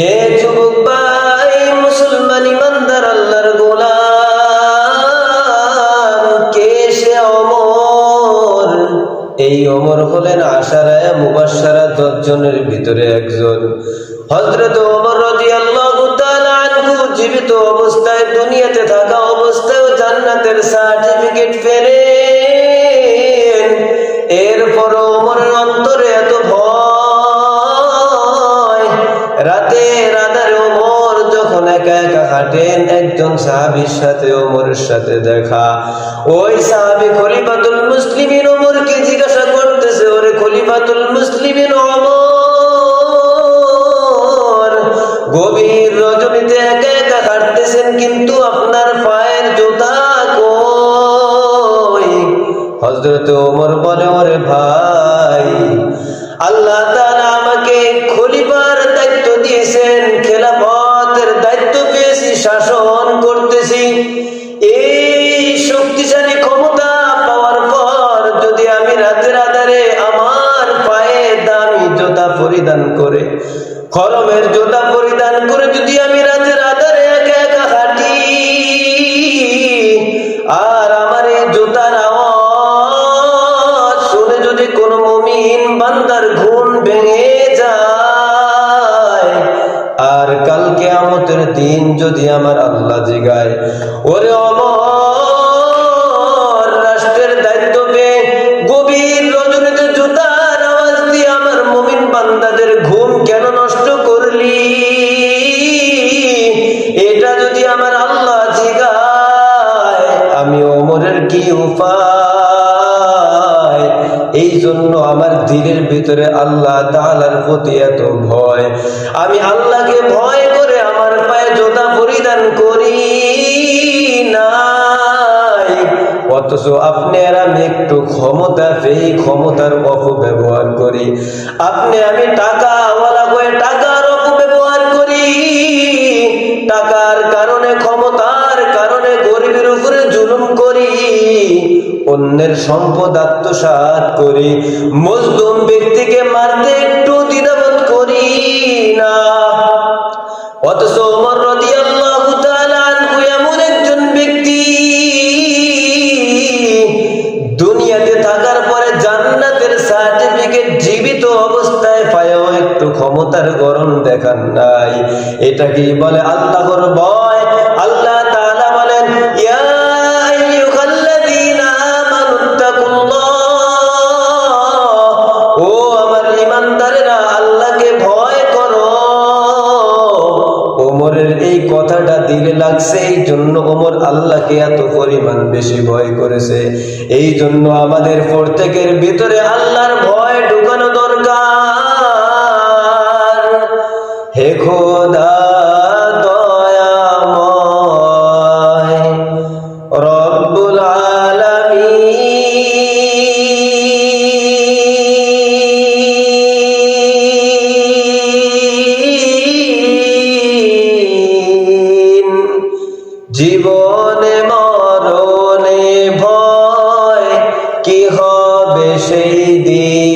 হে যুবক ভাই, মুসলমান ইমানদার, আল্লাহর গোলাম, কে সে অমর? এই অমর হলেন আশারায় মুবাসারা দশ জনের ভিতরে একজন। হজরত রাদিয়াল্লাহু তাআলা আনহু জীবিত অবস্থায় দুনিয়াতে থাকা অবস্থায় জান্নাতের সার্টিফিকেট ফেলেন এরপর রাতে রাধার ওমর যখন একা একা হাঁটেন, একজন সাহাবীর সাথে, ওমরের সাথে দেখা। ওই সাহাবী খলিফাতুল মুসলিমিন ওমরকে জিজ্ঞাসা করতেছে, ওরে খলিফাতুল মুসলিমিন ওমর, গভীর রজনীতে একা একা হাঁটতেছেন কিন্তু আপনার পায়ের জুতা কই? হজরত ওমর বলে, ওরে ভাই, আল্লাহ তাআলা করে খরমের জোতা পরিধান করে যদি আমি রাতের আধারে একা একা হাঁটি, আর আমার এই জুতার আওয়াজ শুনে যদি কোনো মমিন বান্দার ঘুম ভেঙে যায়, আর কালকে আমতের দিন যদি আমার আল্লাহ জিগায়, ওরে অমর এটা যদি আমার আল্লাহ জিগায়, আমি ওমরের কি উপায়? এই জন্য আমার দিলের ভিতরে আল্লাহ তাআলার প্রতি এত ভয়। আমি আল্লাহকে ভয় করে আমার পায়ে জোতা পরিধান করি অথচ আপনি আর আমি একটু ক্ষমতা পেয়ে ক্ষমতার অপব্যবহার করি। আপনি আমি টাকা টাকার অন্যের সম্পদ আত্মসাৎ করি। মজলুম ব্যক্তিকে মারতে একটু দ্বিধাবোধ করি না। অথচ একজন ব্যক্তি, দুনিয়াতে থাকার পরে জান্নাতের জীবিত অবস্থায় একটু ক্ষমতার গরম দেখান নাই। এটা কি বলে আল্লাহর ভয়? ইমানদারেরা আল্লাহকে ভয় করো। ওমরের এই কথাটা দিলে লাগছে, এই জন্য ওমর আল্লাহকে এত পরিমাণ বেশি ভয় করেছে। এই জন্য আমাদের প্রত্যেকের ভিতরে আল্লাহর ভয় ঢুকানো জীবনে মরণে ভয় কি হবে সেই দিন?